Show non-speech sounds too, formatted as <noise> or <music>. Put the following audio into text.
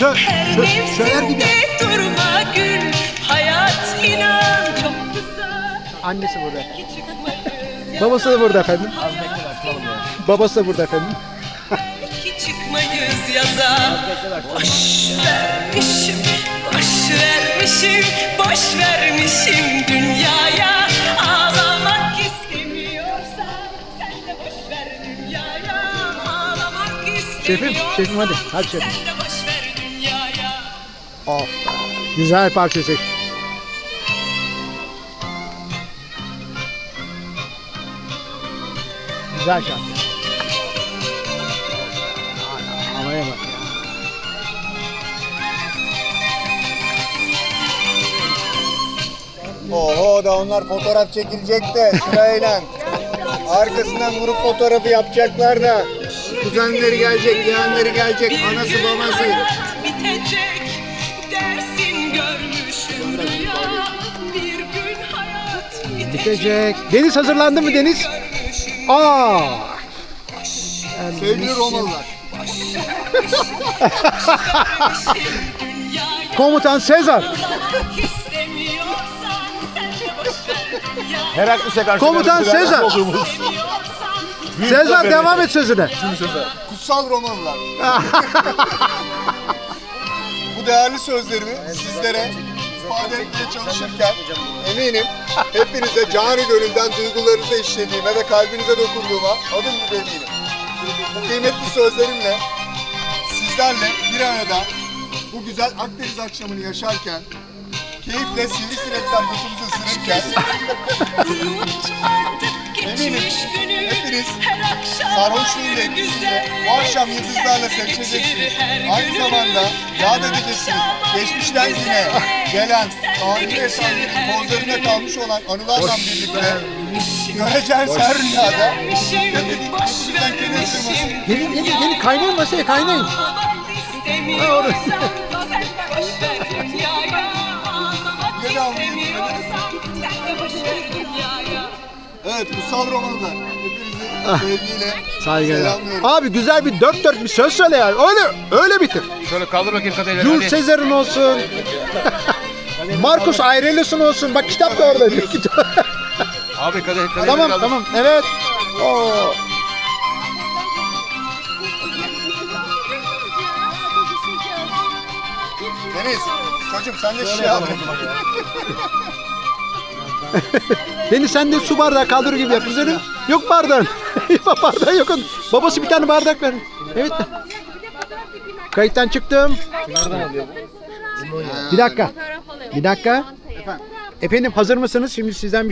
Şö- Her şö- söyler gibi. durma gül Hayat inan çok kısa Annesi burada. Babası da burada efendim. Babası da burada efendim. Küçük mayız yaza Boş vermişim Boş vermişim Boş vermişim dünyaya Ağlamak istemiyorsan Sen de boş ver dünyaya Ağlamak Şefim, istemiyorsan şefim hadi. Hadi şefim. Sen de boş ver dünyaya Of. Güzel parça seç. Güzel şarkı. Havaya bak ya. Oho da onlar fotoğraf çekilecek de sırayla. Arkasından grup fotoğrafı yapacaklar da. Kuzenleri gelecek, yeğenleri gelecek, anası babası. bitecek görmüşüm rüya bir gün hayat bitecek. Deniz hazırlandı mı Deniz? Aa. Sevgili Romalılar. <laughs> Komutan Sezar. Heraklis'e karşı Komutan bir Sezar. Sezar devam et sözüne. Kutsal Romalılar. <laughs> Değerli sözlerimi sizlere ifade etmeye çalışırken eminim hepinize canı gönülden duygularınıza işlediğime ve kalbinize dokunduğuma adım gibi eminim. Bu kıymetli sözlerimle sizlerle bir arada bu güzel Akdeniz akşamını yaşarken keyifle sivrisinekler götümüzü ısırırken Eminim, hepiniz aynı etkisiyle güzel bu akşam yıldızlarla her Aynı zamanda yad edeceksiniz. Geçmişten yine gelen tarihi eserlerin günü. kalmış olan anılarla birlikte göreceğiniz her rüyada kendini vermişim. ısırmasın. Gelin gelin gelin kaynayın masaya kaynayın. Ağlamak istemiyorsan sen de Evet kutsal romanlar. Hepinizi sevgiyle Saygılar. selamlıyorum. Abi güzel bir dört dört bir söz söyle ya. Öyle öyle bitir. Şöyle kaldır bakayım kadeleri. Jules Caesar'ın olsun. <laughs> Marcus Aurelius'un olsun. Bak kitap da orada. Bir <laughs> kitap. Abi kadeh kadeleri tamam kaldır. tamam. Evet. Oo. Deniz, çocuğum sen de şey yap. <laughs> <laughs> Deniz sen de su bardağı kaldır gibi yap. Üzerine yok bardağın. Bardağı <laughs> yok. Babası bir tane bardak ver. Evet. Kayıttan çıktım. Bir dakika. Bir dakika. Efendim hazır mısınız? Şimdi sizden bir